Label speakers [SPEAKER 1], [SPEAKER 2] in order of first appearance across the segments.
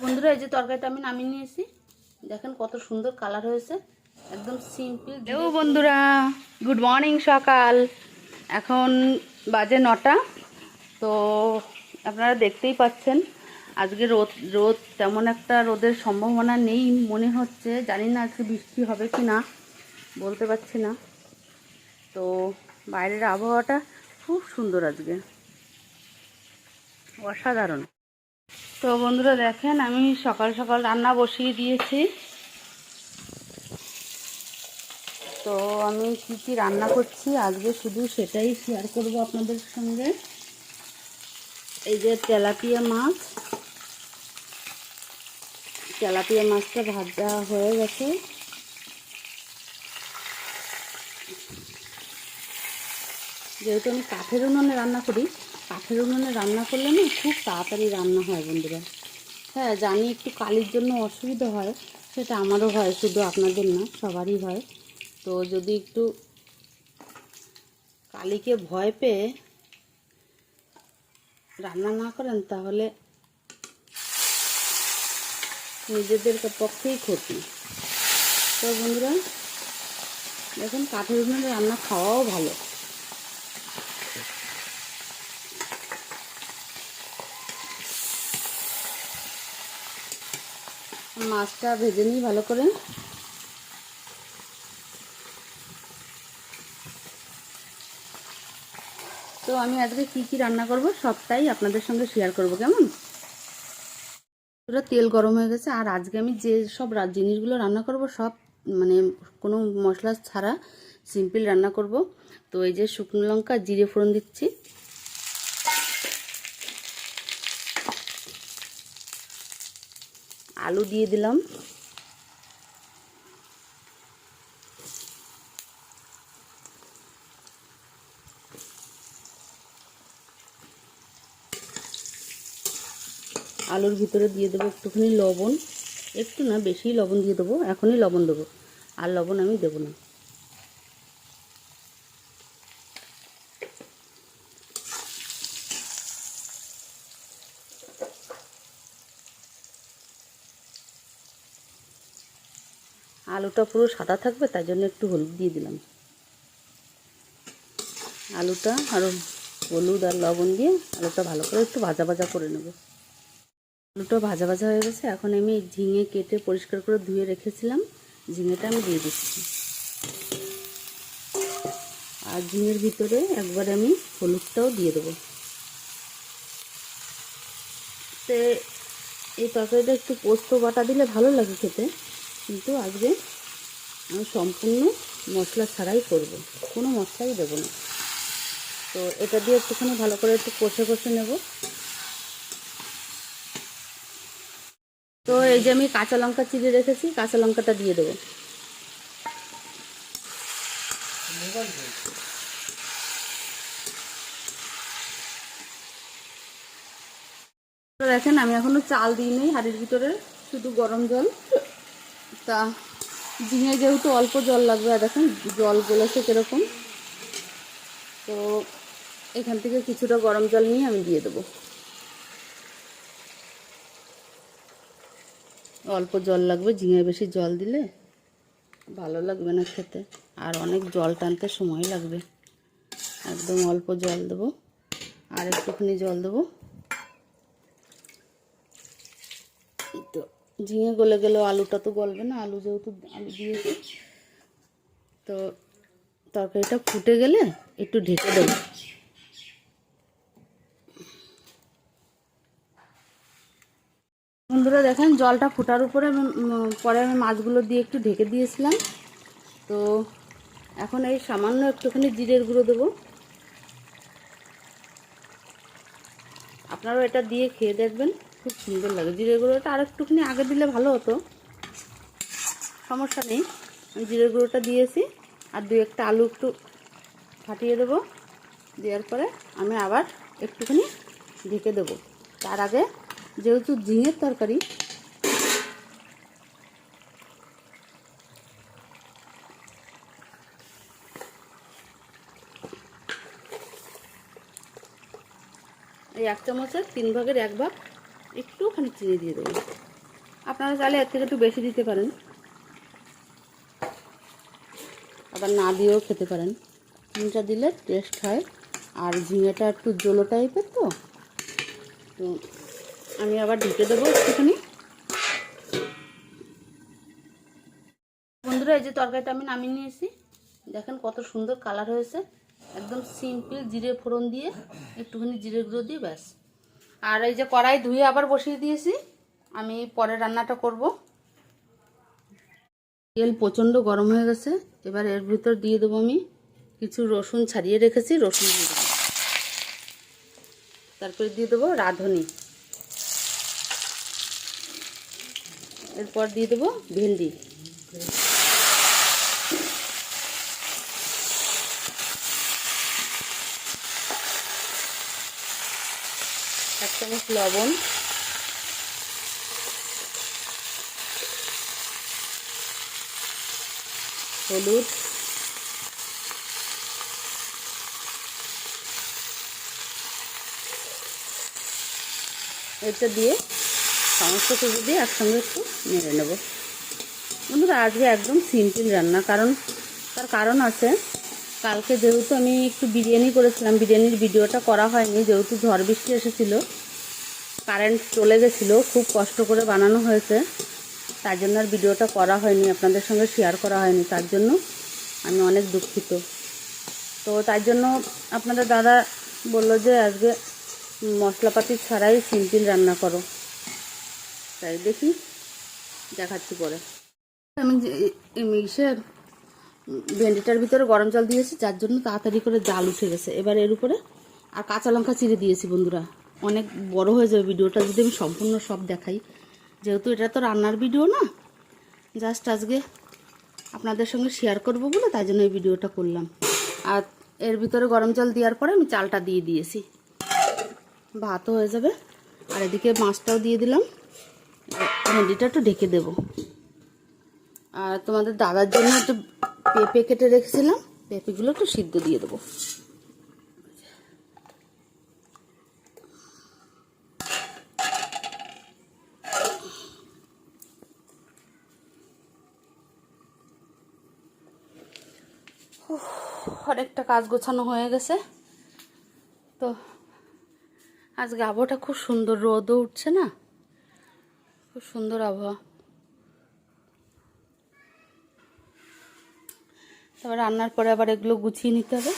[SPEAKER 1] বন্ধুরা, এই যে তরকারিটা আমি নামিয়ে নিয়েছি। দেখেন কত সুন্দর কালার হয়েছে। একদম সিম্পল ও বন্ধুরা গুড মর্নিং সকাল। এখন বাজে নটা। তো আপনারা দেখতেই পাচ্ছেন, আজকে রোদ রোদ তেমন একটা রোদের সম্ভাবনা নেই মনে হচ্ছে। জানি না আজকে বৃষ্টি হবে কি না বলতে পারছি না। তো বাইরের আবহাওয়াটা খুব সুন্দর আজকে। অসাধারণ। তো বন্ধুরা দেখেন, আমি সকাল সকাল রান্না বসিয়ে দিয়েছি। তো আমি কি কি রান্না করছি, আজকে শুধু সেটাই শেয়ার করব আপনাদের সঙ্গে। এই যে তেলাপিয়া মাছ। তেলাপিয়া মাছটা ভাজা হয়ে গেছে। যেহেতু আমি কাঠের উনুনে রান্না করি কাঠের উনুনে রান্না করলে না খুব তাড়াতাড়ি রান্না হয় বন্ধুরা। হ্যাঁ জানি একটু কালির জন্য অসুবিধা হয়, সেটা আমারও হয়, শুধু আপনাদের না, সবারই হয়। তো যদি একটু কালিকে ভয় পেয়ে রান্না না করেন, তাহলে নিজেদের পক্ষেই ক্ষতি। তো বন্ধুরা, দেখুন, কাঠের উনুনে রান্না খাওয়াও ভালো। মাছটা ভেজে নিই ভালো করে। তো আমি আজকে কি কি রান্না করব সবটাই আপনাদের সঙ্গে শেয়ার করব, কেমন? পুরো তেল গরম হয়ে গেছে, আর আজকে আমি যে সব জিনিসগুলো রান্না করব সব মানে কোনো মশলা ছাড়া সিম্পল রান্না করব। তো এই যে শুকনো লঙ্কা, জিরে ফোড়ন দিচ্ছি। আলু দিয়ে দিলাম। আলুর ভিতরে দিয়ে দেবো একটুখানি লবণ। একটু না, বেশি লবণ দিয়ে দেবো, এখনই লবণ দেবো। আর লবণ আমি দেবো না। আলুটা পুরো সাদা থাকবে তাই জন্য একটু হলুদ দিয়ে দিলাম। আলুটা আর হলুদ আর লবণ দিয়ে আলুটা ভালো করে একটু ভাজা ভাজা করে নেব। আলুটা ভাজা ভাজা হয়ে গেছে, এখন আমি ঝিঙে কেটে পরিষ্কার করে ধুয়ে রেখেছিলাম, ঝিঙেটা আমি দিয়ে দিচ্ছি। আর ঝিঙের ভিতরে একবার আমি হলুদটাও দিয়ে দেবো। তে এই তরকারিটা একটু পোস্ত বাটা দিলে ভালো লাগে খেতে, কিন্তু আজকে আমি সম্পূর্ণ মশলা ছাড়াই করব। কোনো মশলাই দেবো না। তো এটা দিয়ে একটুখানি ভালো করে একটু কষে কষে নেব। তো এই যে আমি কাঁচা লঙ্কা চিড়ে রেখেছি, কাঁচা লঙ্কাটা দিয়ে দেবো। দেখেন, আমি এখনও চাল দিই দিইনি, হাড়ির ভিতরে শুধু গরম জল। তা ঝিঙে যেহেতু অল্প জল লাগবে, আর দেখুন জল গলেছে কীরকম। তো এখান থেকে কিছুটা গরম জল নিয়ে আমি দিয়ে দেবো। অল্প জল লাগবে, ঝিঙে বেশি জল দিলে ভালো লাগবে না খেতে। আর অনেক জল টানতে সময় লাগবে। একদম অল্প জল দেবো। আর একটুখানি জল দেবো এই তো ঝিঙে গলে গেলেও আলুটা তো গলবে না, আলু যেহেতু আলু দিয়েছি। তো তরকারিটা ফুটে গেলে একটু ঢেকে দেবো। বন্ধুরা দেখেন, জলটা ফোটার উপরে পরে আমি মাছগুলো দিয়ে একটু ঢেকে দিয়েছিলাম। তো এখন এই সামান্য একটুখানি জিরের গুঁড়ো দেবো। আপনারাও এটা দিয়ে খেয়ে দেখবেন। খুব সুন্দর লাগে। জিরে গুঁড়োটা আর একটুখানি আগে দিলে ভালো হতো। সমস্যা নেই। আমি জিরের গুঁড়োটা দিয়েছি আর দু একটা আলু একটু ফাটিয়ে দেবো। দেওয়ার পরে আমি আবার একটুখানি ঢেকে দেবো। তার আগে যেহেতু ঝিঙের তরকারি, এই এক চামচের তিন ভাগের এক ভাগ একটুখানি চিনি দিয়ে দেবো। আপনারা চাইলে এর থেকে একটু বেশি দিতে পারেন। আবার না দিয়েও খেতে পারেন। ঝিঙেটা দিলে টেস্ট হয়। আর ঝিঙেটা একটু জলো টাইপের তো। তো আমি আবার ঢেকে দেবো একটুখানি। বন্ধুরা, এই যে তরকারিটা আমি নামিয়ে নিয়েছি। দেখেন কত সুন্দর কালার হয়েছে। একদম সিম্পল জিরে ফোড়ন দিয়ে একটুখানি জিরে গুঁড়ো দিয়ে ব্যাস। আর এই যে কড়াই ধুয়ে আবার বসিয়ে দিয়েছি, আমি পরে রান্নাটা করব। তেল প্রচণ্ড গরম হয়ে গেছে, এবার এর ভিতর দিয়ে দেবো আমি কিছু রসুন ছাড়িয়ে রেখেছি, রসুন দিয়ে দেবো। তারপরে দিয়ে দেবো রাঁধুনি। এরপর দিয়ে দেবো ভেন্ডি এক চামচ লবণ। হলুদ। এটা দিয়ে সমস্ত কিছু দিয়ে একসঙ্গে একটু নেড়ে নেব। বন্ধুরা, আজকে একদম সিম্পল রান্না, কারণ তার কারণ আছে, কালকে যেহেতু আমি একটু বিরিয়ানি করেছিলাম, বিরিয়ানির ভিডিওটা করা হয়নি, যেহেতু ঝড় বৃষ্টি এসেছিল কারেন্ট চলে গেছিল, খুব কষ্ট করে বানানো হয়েছে। তার জন্য আর ভিডিওটা করা হয়নি, আপনাদের সঙ্গে শেয়ার করা হয়নি, তার জন্য আমি অনেক দুঃখিত। তো তার জন্য আপনাদের দাদা বলল যে, আজকে মশলাপাতি ছাড়াই সিম্পল রান্না করো। তাই দেখি, দেখাচ্ছি পরে। আমি ইসে ভেন্ডিটার ভিতরে গরম জল দিয়েছি, যার জন্য তাড়াতাড়ি করে জাল উঠে গেছে। এবার এর উপরে আর কাঁচা লঙ্কা চিড়ে দিয়েছি, বন্ধুরা। অনেক বড় হয়ে যাবে ভিডিওটা যদি আমি সম্পূর্ণ সব দেখাই। যেহেতু এটা তো রান্নার ভিডিও না জাস্ট আজকে আপনাদের সঙ্গে শেয়ার করব বলে তাই জন্য এই ভিডিওটা করলাম। আর এর ভিতরে গরম জল দেওয়ার পরে আমি চালটা দিয়ে দিয়েছি। ভাতও হয়ে যাবে। আর এদিকে মাছটাও দিয়ে দিলাম। ভেন্ডিটা একটু ঢেকে দেবো। আর তোমাদের দাদার জন্য একটু পেঁপে কেটে রেখেছিলাম। পেঁপেগুলো একটু সিদ্ধ দিয়ে দেবো। অনেকটা কাজ গোছানো হয়ে গেছে। তো আজকে আবহাওয়াটা খুব সুন্দর, রোদও উঠছে না? খুব সুন্দর আবহাওয়া। তারপর রান্নার পরে আবার এগুলো গুছিয়ে নিতে হবে।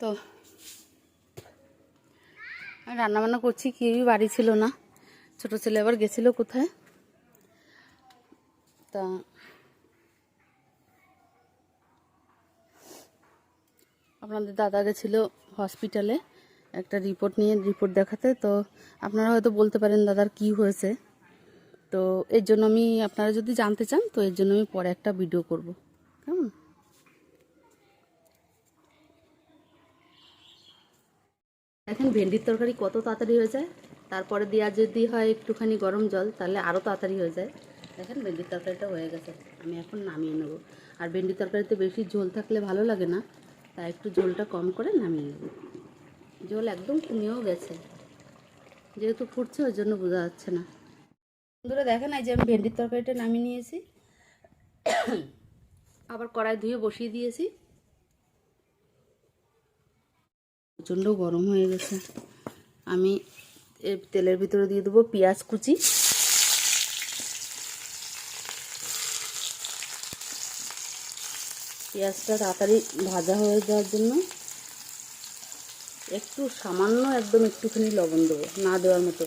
[SPEAKER 1] তো রান্না বান্না করছি, কেউই বাড়ি ছিল না। ছোট ছেলে আবার গেছিল কোথায়? তা আপনাদের দাদা গেছিল হসপিটালে একটা রিপোর্ট নিয়ে, রিপোর্ট দেখাতে। তো আপনারা হয়তো বলতে পারেন দাদার কি হয়েছে। তো এর জন্য আমি, আপনারা যদি জানতে চান, তো এর জন্য আমি পরে একটা ভিডিও করব। কেমন? ভেন্ডির তরকারি কত তাড়াতাড়ি হয়ে যায়? তারপরে দেওয়া যদি হয় একটুখানি গরম জল, তাহলে আরও তাড়াতাড়ি হয়ে যায়। দেখেন ভেন্ডির তরকারিটা হয়ে গেছে। আমি এখন নামিয়ে নেব। আর ভেন্ডির তরকারিতে বেশি ঝোল থাকলে ভালো লাগে না। তাই একটু ঝোলটা কম করে নামিয়ে নেব। ঝোল একদম কমেও গেছে। যেহেতু ফুটছে, ওই জন্য বোঝা যাচ্ছে না। বন্ধুরা, দেখেন এই যে আমি ভেন্ডির তরকারিটা নামিয়ে নিয়েছি। আবার কড়াই ধুয়ে বসিয়ে দিয়েছি। প্রচণ্ড গরম হয়ে গেছে। আমি তেলের ভিতরে দিয়ে দেবো পেঁয়াজ কুচি। পেঁয়াজটা তাড়াতাড়ি ভাজা হয়ে যাওয়ার জন্য একটু সামান্য একদম একটুখানি লবণ দেবো, না দেওয়ার মতো।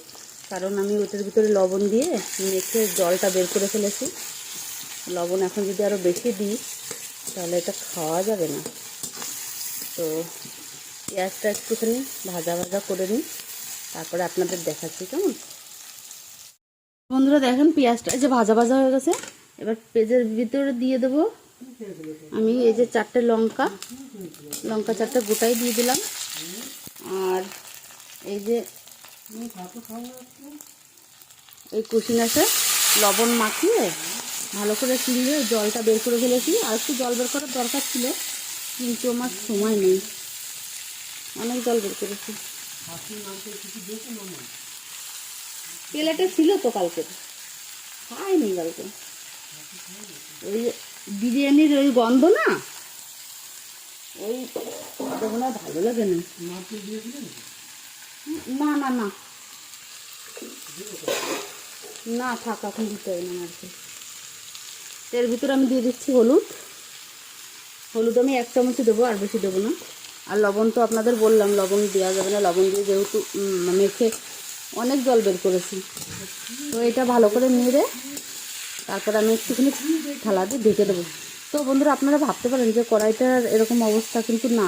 [SPEAKER 1] কারণ আমি ওটার ভিতরে লবণ দিয়ে মেখে জলটা বের করে ফেলেছি। লবণ এখন যদি আরও বেশি দিই, তাহলে এটা খাওয়া যাবে না। তো পেঁয়াজটা একটুখানি ভাজা ভাজা করে নিই, তারপরে আপনাদের দেখাচ্ছি, কেমন? বন্ধুরা, দেখেন পেঁয়াজটা এই যে ভাজা ভাজা হয়ে গেছে, এবার পেঁয়াজের ভিতরে দিয়ে দেবো আমি এই যে চারটে লঙ্কা লঙ্কা চারটে গোটাই দিয়ে দিলাম, আর এই যে এই কুশিনাশে লবণ মাখিয়ে ভালো করে চিড়ে জলটা বের করে ফেলেছি, আর একটু জল বের করার দরকার ছিল, কিন্তু আমার সময় নেই। অনেক জল বের করেছি। প্লেটে ছিল তো কালকে। খাইনি কালকে। ওই বিরিয়ানির ওই গন্ধ না? ওই তখন ভালো লাগে না। না না না। না, থাক, এখন দিতে হবে না আর কি এর ভিতরে আমি দিয়ে দিচ্ছি হলুদ। হলুদ আমি এক চামচই দেবো, আর বেশি দেবো না। আর লবণ তো আপনাদের বললাম, লবণ দেওয়া যাবে না, লবণ দিয়ে যেহেতু মেখে অনেক জল বের করেছি। তো এটা ভালো করে নেড়ে তারপর আমি একটুখানি থালা দিয়ে ঢেকে দেবো। তো বন্ধুরা, আপনারা ভাবতে পারেন যে কড়াইটার এরকম অবস্থা কিন্তু না।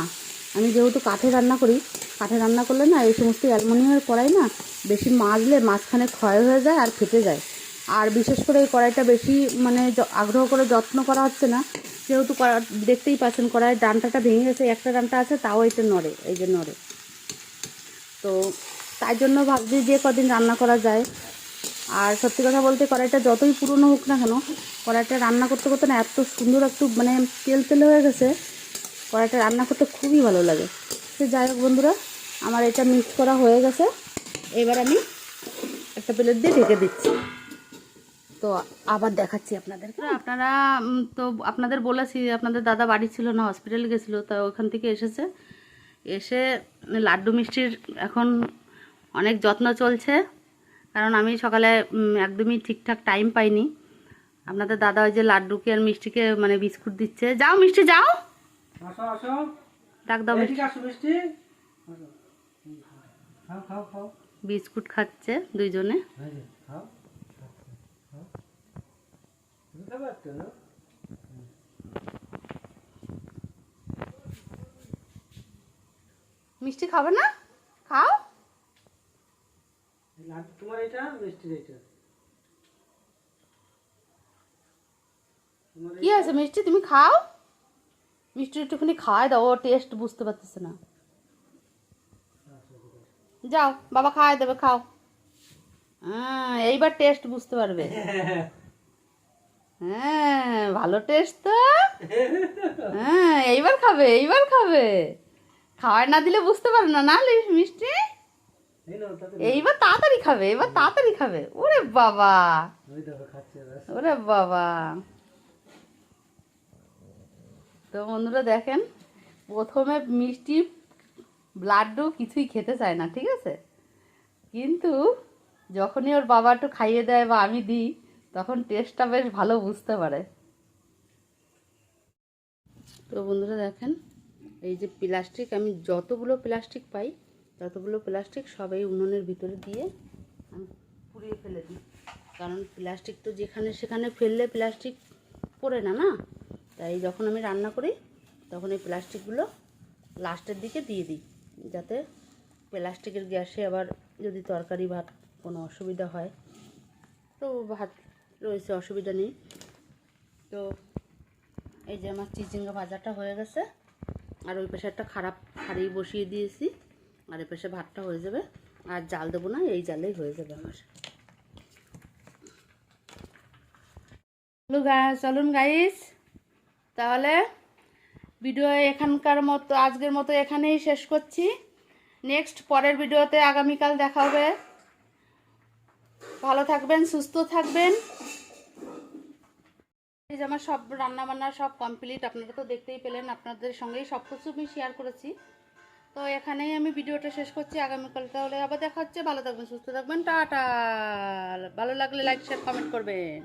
[SPEAKER 1] আমি যেহেতু কাঠে রান্না করি, কাঠে রান্না করলে না এই সমস্ত অ্যালমোনিয়ামের কড়াই না বেশি মাজলে মাঝখানে ক্ষয় হয়ে যায় আর ফেটে যায়। আর বিশেষ করে এই কড়াইটা বেশি মানে আগ্রহ করে যত্ন করা হচ্ছে না যেহেতু দেখতেই পাচ্ছেন কড়াইয়ের ডানটাটা ভেঙে গেছে, একটা ডানটা আছে, তাও এটা নড়ে, এই যে নড়ে। তো তাই জন্য ভাবছি যে কদিন রান্না করা যায়। আর সত্যি কথা বলতে কড়াইটা যতই পুরনো হোক না কেন, কড়াইটা রান্না করতে করতে না এত সুন্দর একটু মানে তেল তেল হয়ে গেছে, কড়াইটা রান্না করতে খুবই ভালো লাগে। সে যাই হোক বন্ধুরা, আমার এটা মিক্স করা হয়ে গেছে। এবার আমি একটা প্লেট দিয়ে ঢেকে দিচ্ছি। তো আবার দেখাচ্ছি আপনাদের আপনারা তো আপনাদের বলেছি আপনাদের দাদা বাড়ি ছিল না হসপিটালে গেছিল তা ওখান থেকে এসেছে। এসে লাড্ডু মিষ্টির এখন অনেক যত্ন চলছে কারণ আমি সকালে একদমই ঠিকঠাক টাইম পাইনি। আপনাদের দাদা ওই যে লাড্ডুকে আর মিষ্টিকে মানে বিস্কুট দিচ্ছে। যাও মিষ্টি যাও!
[SPEAKER 2] আসো আসো।
[SPEAKER 1] ডাক দাও মিষ্টি।
[SPEAKER 2] এদিকে আসো মিষ্টি। আসো। খাও খাও খাও।
[SPEAKER 1] বিস্কুট খাচ্ছে দুইজনে।
[SPEAKER 2] এই যে, খাও খাও। না
[SPEAKER 1] মিষ্টি খাবে না? খাও।
[SPEAKER 2] তোমার এটা মিষ্টির এটা।
[SPEAKER 1] কি আছে মিষ্টি? তুমি খাও। মিষ্টি একটুখানি খাওয়াই দাও টেস্ট বুঝতে পারতেছে না। যাও বাবা খাওয়াই দেবে খাও। হ্যাঁ এইবার টেস্ট বুঝতে পারবে। হ্যাঁ ভালো টেস্ট তো। হ্যাঁ এইবার খাবে এইবার খাবে। খাওয়াই না দিলে বুঝতে পারে না না মিষ্টি? এইবার তাড়াতাড়ি খাবে এবার তাড়াতাড়ি খাবে। ওরে বাবা। ওরে বাবা। তো বন্ধুরা দেখেন প্রথমে মিষ্টি লাড্ডু কিছুই খেতে চায় না ঠিক আছে? কিন্তু যখনই ওর বাবা একটু খাইয়ে দেয় বা আমি দিই তখন টেস্টটা বেশ ভালো বুঝতে পারে। তো বন্ধুরা দেখেন, এই যে প্লাস্টিক আমি যতগুলো প্লাস্টিক পাই, ততগুলো প্লাস্টিক সব এই উনুনের ভিতরে দিয়ে আমি পুড়িয়ে ফেলে দিই। কারণ প্লাস্টিক তো যেখানে সেখানে ফেললে প্লাস্টিক পড়ে না না? তাই যখন আমি রান্না করি, তখন এই প্লাস্টিকগুলো লাস্টের দিকে দিয়ে দিই, যাতে প্লাস্টিকের গ্যাসে আবার যদি তরকারি, ভাত কোনো অসুবিধা হয়, তো ভাত রয়েছে, অসুবিধা নেই। তো এই যে আমার চিচিঙ্গা ভাজাটা হয়ে গেছে, আর ওই পাশে একটা খারাপ হাঁড়ি বসিয়ে দিয়েছি, আর এই পাশে ভাতটা হয়ে যাবে। আর জাল দেবো না, এই জালেই হয়ে যাবে আমার। চলুন গাইস তাহলে ভিডিও এখানকার মতো, আজকের মতো এখানেই শেষ করছি। নেক্সট পরের ভিডিওতে আগামীকাল দেখা হবে। ভালো থাকবেন, সুস্থ থাকবেন। যে আমার সব রান্নাবান্না সব কমপ্লিট আপনারা তো দেখতেই পেলেন, আপনাদের সঙ্গেই সব কিছু আমি শেয়ার করেছি। তো এখানেই আমি ভিডিওটা শেষ করছি, আগামীকাল তাহলে আবার দেখা হচ্ছে। ভালো থাকবেন, সুস্থ থাকবেন, টাটা। ভালো লাগলে লাইক শেয়ার কমেন্ট করবেন।